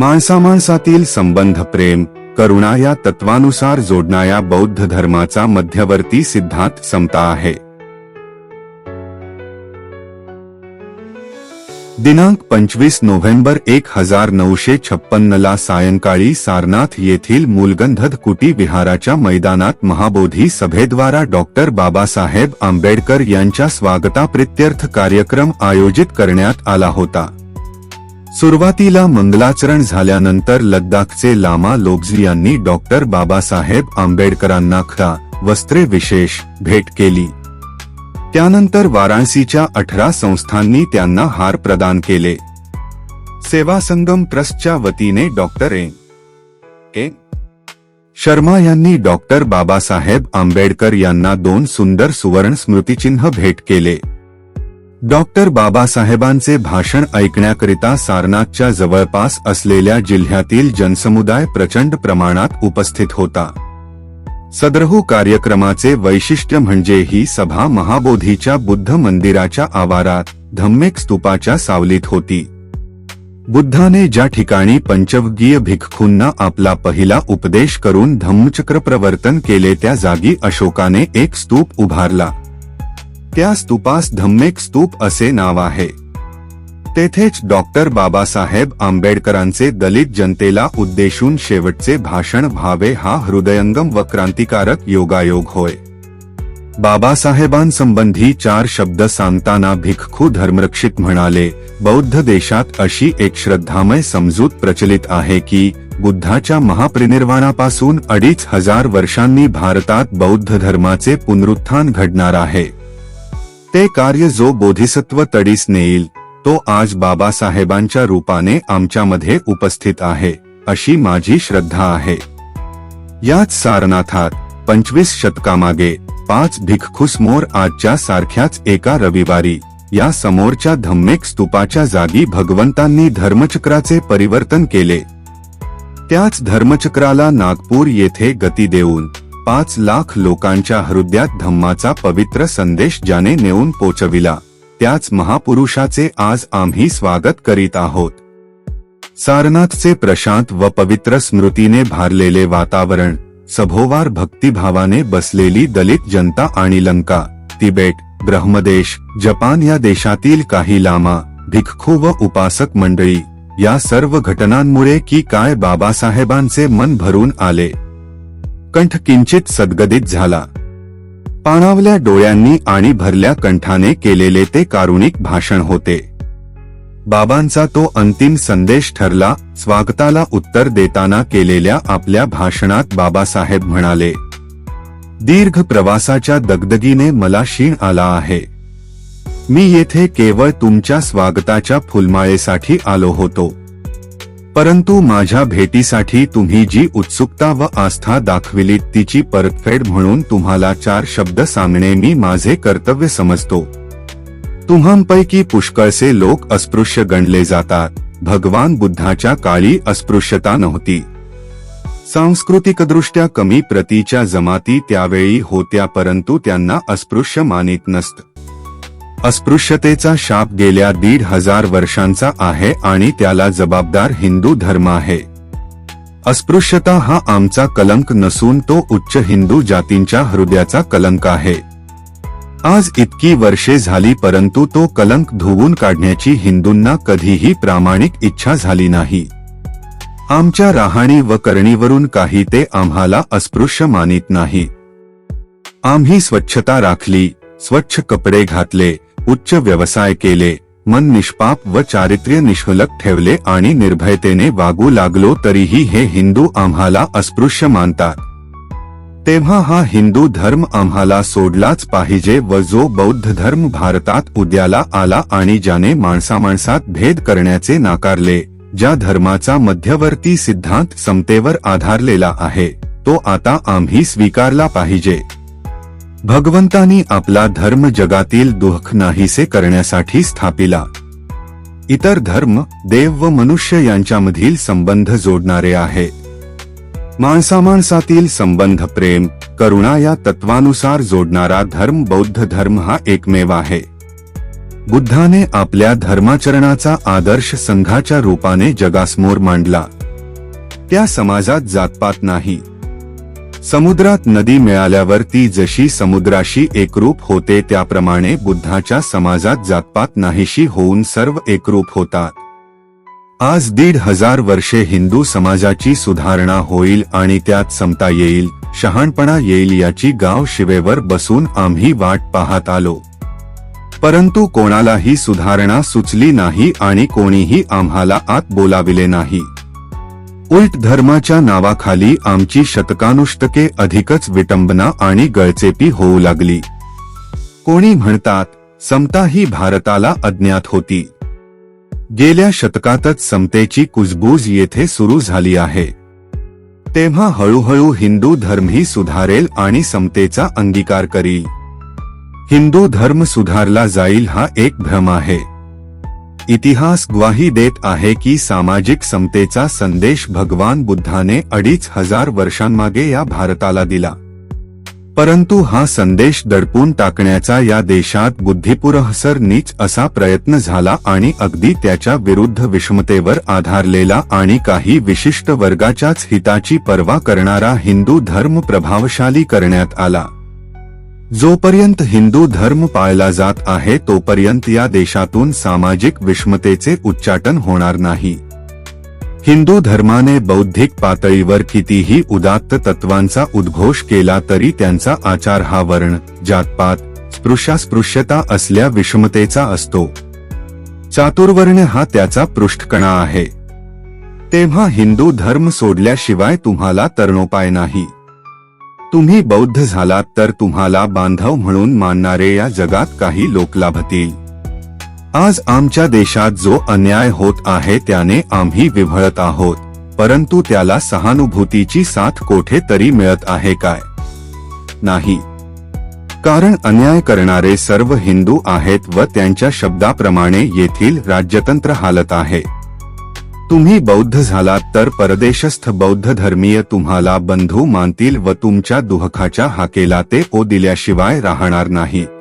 माणसामाणसातील संबंध प्रेम करुणा या तत्वानुसार जोडणाऱ्या बौद्ध धर्माचा मध्यवर्ती सिद्धांत समता आहे. दिनांक पंचवीस नोव्हेंबर एक हजार नऊशे छप्पन्न ला सायंकाळी सारनाथ येथील मूलगंधद कुटी विहाराच्या मैदानात महाबोधी सभेद्वारा डॉक्टर बाबासाहेब आंबेडकर यांच्या स्वागताप्रित्यर्थ कार्यक्रम आयोजित करण्यात आला होता. सुरुवातीला मंगलाचरण झाल्यानंतर लद्दाखचे लामा लोगझी यांनी डॉक्टर बाबासाहेब आंबेडकरांना खरा वस्त्रे विशेष भेट केली. त्यानंतर वाराणसीच्या अठरा संस्थांनी त्यांना हार प्रदान केले. सेवा संगम ट्रस्टच्या वतीने डॉक्टर ए. ए. शर्मा यांनी डॉक्टर बाबासाहेब आंबेडकर यांना दोन सुंदर सुवर्ण स्मृतिचिन्ह भेट केले. डॉक्टर बाबासाहेबांचे भाषण ऐकण्याकरिता सारनाथच्या जवळपास असलेल्या जिल्ह्यातील जनसमुदाय प्रचंड प्रमाणात उपस्थित होता. सदरहू कार्यक्रमाचे वैशिष्ट्य म्हणजे ही सभा महाबोधीच्या बुद्ध मंदिराच्या आवारात धम्मेक स्तूपाच्या सावलीत होती. बुद्धाने ज्या ठिकाणी पंचवगीय भिक्खूंना आपला पहिला उपदेश करून धम्मचक्र प्रवर्तन केले त्या जागी अशोकाने एक स्तूप उभारला. त्या स्तूपास धम्मेक स्तूप असे नाव आहे. तेथेच डॉक्टर बाबासाहेब आंबेडकरांचे दलित जनतेला उद्देशून शेवटचे भाषण व्हावे हा हृदयंगम व क्रांतिकारक योगायोग होय. बाबासाहेबांसंबंधी चार शब्द सांगताना भिक्खू धर्मरक्षित म्हणाले बौद्ध देशात अशी एक श्रद्धामय समजूत प्रचलित आहे की बुद्धाच्या महाप्रिनिर्वाणापासून अडीच हजार वर्षांनी भारतात बौद्ध धर्माचे पुनरुत्थान घडणार आहे. ते कार्य जो बोधिसत्व तडीस नेईल तो आज बाबासाहेबांच्या रूपाने आमच्यामध्ये उपस्थित आहे अशी माझी श्रद्धा आहे. याच सारनाथात पंचवीस शतकामागे पाच भिक्खुसमोर आजच्या सारख्याच एका रविवारी या समोरच्या धम्मेक स्तूपाच्या जागी भगवंतांनी धर्मचक्राचे परिवर्तन केले. त्याच धर्मचक्राला नागपूर येथे गती देऊन पाच लाख लोकांच्या हृदयात धम्माचा पवित्र संदेश ज्याने नेऊन पोचविला त्याच महापुरुषाचे आज आम्ही स्वागत करीत आहोत. सारनाथचे प्रशांत व पवित्र स्मृतीने भारलेले वातावरण सभोवार भक्तिभावाने बसलेली दलित जनता आणि लंका तिबेट ब्रह्मदेश जपान या देशातील काही लामा भिक्खू व उपासक मंडळी या सर्व घटनांमुळे की काय बाबासाहेबांचे मन भरून आले. कंठ किंचित सद्गदित झाला. पाणावल्या डोळ्यांनी आणि भरल्या कंठाने केलेले ते कारुणिक भाषण होते. बाबांचा तो अंतिम संदेश ठरला स्वागताला उत्तर देताना केलेल्या आपल्या भाषणात बाबासाहेब म्हणाले दीर्घ प्रवासाच्या दगदगीने मला क्षीण आला आहे. मी येथे केवळ तुमच्या स्वागताच्या फुलमाळेसाठी आलो होतो. परंतु माझ्या भेटीसाठी तुम्ही जी उत्सुकता व आस्था दाखविलीत तिची परतफेड म्हणून तुम्हाला चार शब्द सांगणे मी माझे कर्तव्य समजतो. तुम्हांपैकी पुष्कळसे लोक अस्पृश्य गणले जातात. भगवान बुद्धाच्या काळी अस्पृश्यता नव्हती. सांस्कृतिकदृष्ट्या कमी प्रतीच्या जमाती त्यावेळी होत्या परंतु त्यांना अस्पृश्य मानित नसत. अस्पृश्यतेचा शाप गेल्या दीड हजार वर्षांचा आहे आणि त्याला जबाबदार हिंदू धर्म आहे. अस्पृश्यता हा आमचा कलंक नसून तो उच्च हिंदू जातींच्या हृदयाचा कलंक आहे. आज इतकी वर्षे झाली परंतु तो कलंक धुवून काढण्याची हिंदूंना कधीही प्रामाणिक इच्छा झाली नाही. आमच्या राहाणी व करणीवरून काही ते आम्हाला अस्पृश्य मानित नाही. आम्ही स्वच्छता राखली स्वच्छ कपडे घातले उच्च व्यवसाय केले. मन निष्पाप व चारित्र्य निष्फलक ठेवले आणि निर्भयतेने वागू लागलो तरीही हे हिंदू आम्हाला अस्पृश्य मानतात. तेव्हा हा हिंदू धर्म आम्हाला सोडलाच पाहिजे व जो बौद्ध धर्म भारतात उद्याला आला आणि ज्याने माणसामाणसात भेद करण्याचे नाकारले ज्या धर्माचा मध्यवर्ती सिद्धांत समतेवर आधारलेला आहे तो आता आम्ही स्वीकारला पाहिजे. भगवंतानी आपला धर्म जगातील दुःख नाहीसे करण्यासाठी स्थापिला. इतर धर्म देव व मनुष्य यांच्यामधील संबंध जोडणारे आहे. माणसामाणसातील संबंध प्रेम करुणा या तत्वानुसार जोडणारा धर्म बौद्ध धर्म हा एकमेव आहे. बुद्धाने आपल्या धर्माचरणाचा आदर्श संघाच्या रूपाने जगासमोर मांडला. त्या समाजात जातपात नाही. समुद्रात नदी मिळाल्यावर ती जशी समुद्राशी एकरूप होते त्याप्रमाणे बुद्धाच्या समाजात जातपात नाहीशी होऊन सर्व एकरूप होतात. आज दीड हजार वर्षे हिंदू समाजाची सुधारणा होईल आणि त्यात समता येईल शहाणपणा येईल याची गाव शिवेवर बसून आम्ही वाट पाहत आलो. परंतु कोणालाही सुधारणा सुचली नाही आणि कोणीही आम्हाला आत बोलाविले नाही. उलट धर्माच्या नावाखाली आमची शतकानुष्टके अधिकच विटंबना आणि गळचेपी होऊ लागली. कोणी म्हणतात समता ही भारताला अज्ञात होती. गेल्या शतकातच समतेची कुजबूज येथे सुरू झाली आहे. तेव्हा हळूहळू हिंदू धर्मही सुधारेल आणि समतेचा अंगीकार करील. हिंदू धर्म सुधारला जाईल हा एक भ्रम आहे. इतिहास ग्वाही देत आहे की सामाजिक समतेचा संदेश भगवान बुद्धाने अडीच हजार वर्षांमागे या भारताला दिला. परंतु हा संदेश दडपून टाकण्याचा या देशात बुद्धिपुरहसर नीच असा प्रयत्न झाला आणि अगदी त्याच्या विरुद्ध विषमतेवर आधारलेला आणि काही विशिष्ट वर्गाच्याच हिताची पर्वा करणारा हिंदू धर्म प्रभावशाली करण्यात आला. जोपर्यंत हिंदू धर्म पाळला जात आहे तोपर्यंत या देशातून सामाजिक विषमतेचे उच्चाटन होणार नाही. हिंदू धर्माने बौद्धिक पातळीवर कितीही उदात्त तत्वांचा उद्घोष केला तरी त्यांचा आचार हा वर्ण जातपात स्पृश्यास्पृश्यता असल्या विषमतेचा असतो. चातुर्वर्ण हा त्याचा पृष्ठकणा आहे. तेव्हा हिंदू धर्म सोडल्याशिवाय तुम्हाला तरणोपाय नाही. तुम्ही बौद्ध झालात तर तुम्हाला बांधव म्हणून मानणारे या जगात काही लोक लाभतील. आज आमच्या देशात जो अन्याय होत आहे त्याने आम्ही विव्हळत आहोत परंतु त्याला सहानुभूतीची साथ कोठे तरी मिळत आहे काय? नाही. कारण अन्याय करणारे सर्व हिंदू आहेत व त्यांच्या शब्दाप्रमाणे येथील राज्यतंत्र हालत आहे. तुम्ही बौद्ध झालात तर परदेशस्थ बौद्ध धर्मीय तुम्हाला बंधू मानतील व तुमच्या दुहखाच्या हाकेला ते ओ दिल्याशिवाय राहणार नाहीत